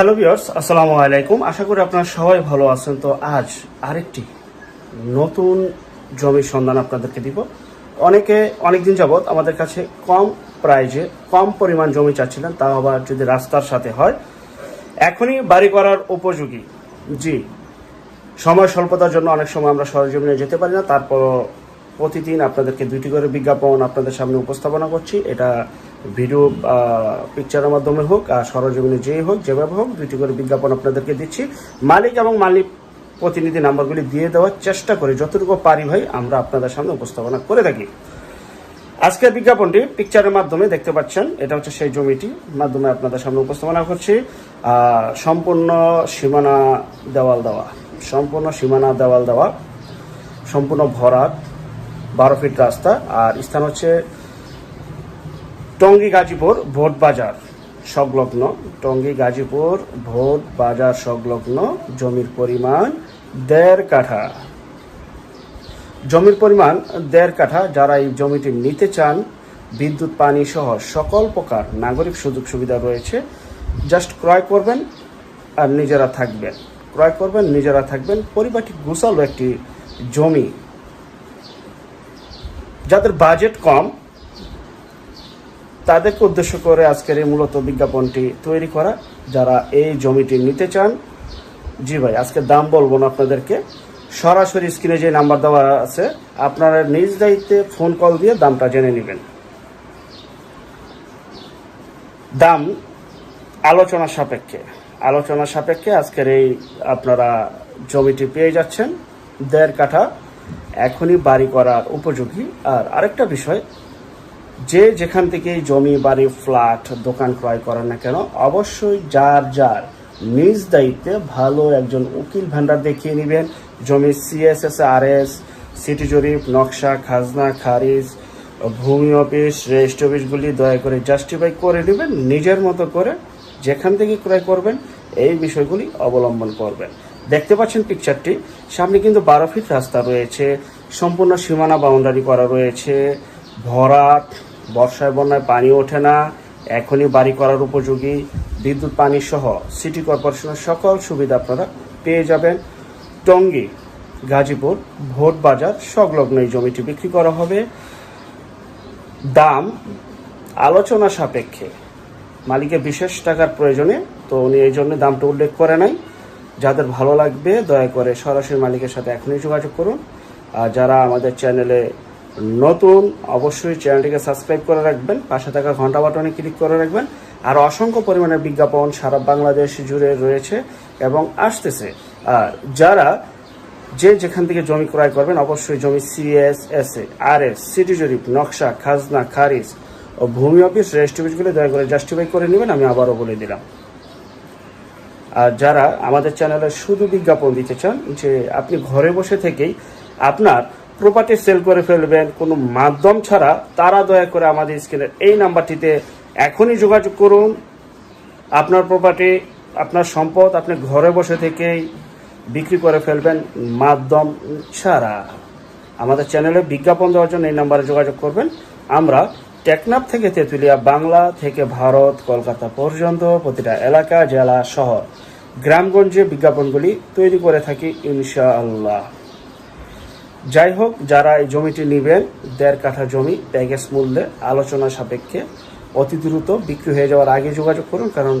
Hello বিয়ার্স আসসালামু আলাইকুম। আশা করি আপনারা সবাই ভালো আছেন। তো আজ আরেকটি নতুন জমির সন্ধান আপনাদেরকে দিব। অনেকে অনেকদিন যাবৎ আমাদের কাছে কম প্রাইজে কম পরিমাণ জমি চাচ্ছিলেন তা আবার যদি রাস্তার সাথে হয়, এখনই বাড়ি করার উপযোগী। জি, সময় স্বল্পতার জন্য অনেক সময় আমরা সরজমিনে যেতে পারি না তারপর প্রতিদিন আপনাদেরকে দুইটি করে বিজ্ঞাপন আপনাদের সামনে উপস্থাপনা করছি। এটা ভিডিও পিকচারের মাধ্যমে হোক আর সরজমিনে যেই হোক, যেভাবে হোক, দুইটি করে বিজ্ঞাপন আপনাদেরকে দিচ্ছি। মালিক এবং মালিক প্রতিনিধি নাম্বারগুলি দিয়ে দেওয়ার চেষ্টা করি যতটুকু পারি ভাই, আমরা আপনাদের সামনে উপস্থাপনা করে থাকি। আজকের বিজ্ঞাপনটি পিকচারের মাধ্যমে দেখতে পাচ্ছেন, এটা হচ্ছে সেই জমিটি, মাধ্যমে আপনাদের সামনে উপস্থাপনা করছি। সম্পূর্ণ সীমানা দেওয়াল দেওয়া, সম্পূর্ণ সীমানা দেওয়াল দেওয়া, সম্পূর্ণ ভরাট বারো ফিট রাস্তা, আর স্থান হচ্ছে টঙ্গী গাজীপুর ভোট বাজার সংলগ্ন। টঙ্গী গাজীপুর ভোট বাজার সংলগ্ন, জমির পরিমাণ দেড় কাঠা। জমির পরিমাণ দেড় কাঠা, যারা এই জমিটি নিতে চান, বিদ্যুৎ, পানি সহ সকল প্রকার নাগরিক সুযোগ সুবিধা রয়েছে, জাস্ট ক্রয় করবেন আর নিজেরা থাকবেন। ক্রয় করবেন, নিজেরা থাকবেন। পরিবারটি গুছালো একটি জমি। যাদের বাজেট কম, তাদেরকে উদ্দেশ্য করে আজকের এই মূলত বিজ্ঞাপনটি তৈরি করা। যারা এই জমিটি নিতে চান, জি ভাই, আজকে দাম বলব না আপনাদেরকে। সরাসরি স্ক্রিনে যে নাম্বার দেওয়া আছে, আপনারা নিজ দায়িত্বে ফোন কল দিয়ে দামটা জেনে নেবেন। দাম আলোচনা সাপেক্ষে আলোচনা সাপেক্ষে আজকের এই আপনারা জমিটি পেয়ে যাচ্ছেন, দেড় কাঠা। এখনই বাড়ি করার উপযোগী। আর আরেকটা বিষয়, যে যেখান থেকে জমি, বাড়ি, ফ্ল্যাট, দোকান ক্রয় করেন না কেন, অবশ্যই যার যার নিজ দায়িত্বে ভালো একজন উকিল ভান্ডার দেখিয়ে নেবেন। জমি সিএসএস আর এস সিটি জরিপ, নকশা, খাজনা, খারিজ, ভূমি অফিস রেজিস্ট্রি অফিসগুলি দয়া করে জাস্টিফাই করে নেবেন। নিজের মতো করে যেখান থেকে ক্রয় করবেন, এই বিষয়গুলি অবলম্বন করবেন। দেখতে পাচ্ছেন পিকচারটি সামনে কিন্তু বারো ফিট রাস্তা রয়েছে, সম্পূর্ণ সীমানা বাউন্ডারি করা রয়েছে। ভরাট বর্ষায় বন্যায় পানি ওঠে না, এখনই বাড়ি করার উপযোগী। বিদ্যুৎ, পানি সহ সিটি কর্পোরেশনের সকল সুবিধা আপনারা পেয়ে যাবেন। টঙ্গী, গাজীপুর, ভোট বাজার সংলগ্ন এই জমিটি বিক্রি করা হবে। দাম, আলোচনা সাপেক্ষে। মালিকের বিশেষ টাকার প্রয়োজনে, তো উনি এই জন্য দামটা উল্লেখ করে নাই। যাদের ভালো লাগবে, দয়া করে সরাসরি মালিকের সাথে এখনই যোগাযোগ করুন। আর যারা আমাদের চ্যানেলে নতুন, অবশ্যই চ্যানেলটিকে সাবস্ক্রাইব করে রাখবেন, পাশে থাকা ঘণ্টা বাটনে ক্লিক করে রাখবেন। আর অসংখ্য পরিমাণে বিজ্ঞাপন সারা বাংলাদেশ জুড়ে রয়েছে এবং আসতেছে। আর যারা যে যেখান থেকে জমি ক্রয় করবেন, অবশ্যই জমি CS S A R S city জরিপ নকশা, খাজনা, খারিজ ও ভূমি অফিস রেজিস্ট্রি অফিসগুলো দয়া করে জাস্টিফাই করে নেবেন, আমি আবারও বলে দিলাম। আর যারা আমাদের চ্যানেলে শুধু বিজ্ঞাপন দিতে চান, যে আপনি ঘরে বসে থেকেই আপনার প্রপার্টি সেল করে ফেলবেন, কোনো মাধ্যম ছাড়া, তারা দয়া করে আমাদের স্ক্রিনের এই নাম্বারটিতে এখনই যোগাযোগ করুন। আপনার প্রপার্টি আপনার সম্পদ আপনি ঘরে বসে থেকেই বিক্রি করে ফেলবেন মাধ্যম ছাড়া। আমাদের চ্যানেলে বিজ্ঞাপন দেওয়ার জন্য এই নাম্বারে যোগাযোগ করবেন। আমরা টেকনাফ থেকে তেঁতুলিয়া, বাংলা থেকে ভারত, কলকাতা পর্যন্ত প্রতিটা এলাকা, জেলা, শহর গ্রামগঞ্জে বিজ্ঞাপনগুলি তৈরি করে থাকি ইনশাআল্লাহ। যাই হোক, যারা এই জমিটি নেবেন, দেড় কাঠা জমি, প্যাকেজ মূল্যে আলোচনা সাপেক্ষে অতি দ্রুত বিক্রি হয়ে যাওয়ার আগে যোগাযোগ করুন, কারণ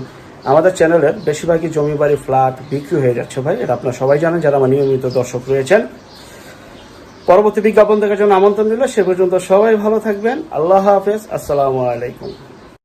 আমাদের চ্যানেলের বেশিরভাগই জমি বাড়ি ফ্ল্যাট বিক্রি হয়ে যাচ্ছে ভাই। এটা আপনারা সবাই জানেন, যারা আমার নিয়মিত দর্শক রয়েছেন পরবর্তী বিজ্ঞাপন দেখার জন্য আমন্ত্রণ দিল সে পর্যন্ত সবাই ভালো থাকবেন। আল্লাহ হাফেজ। আসসালামু আলাইকুম।